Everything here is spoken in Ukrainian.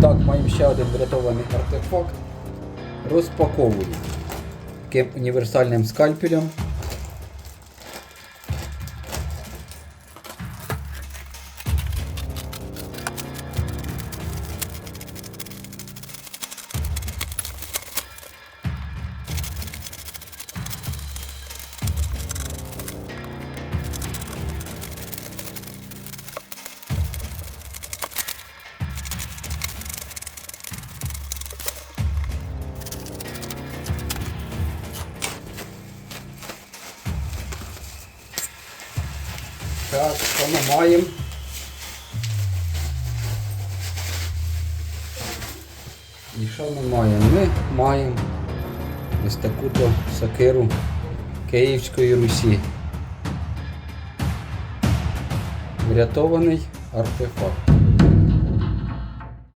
Так, маємо ще один врятований артефакт. Розпаковуємо. Таким універсальним скальпелем. Так, маємо? І що ми маємо? Ми маємо ось таку-то сокиру Київської Русі. Врятований артефакт.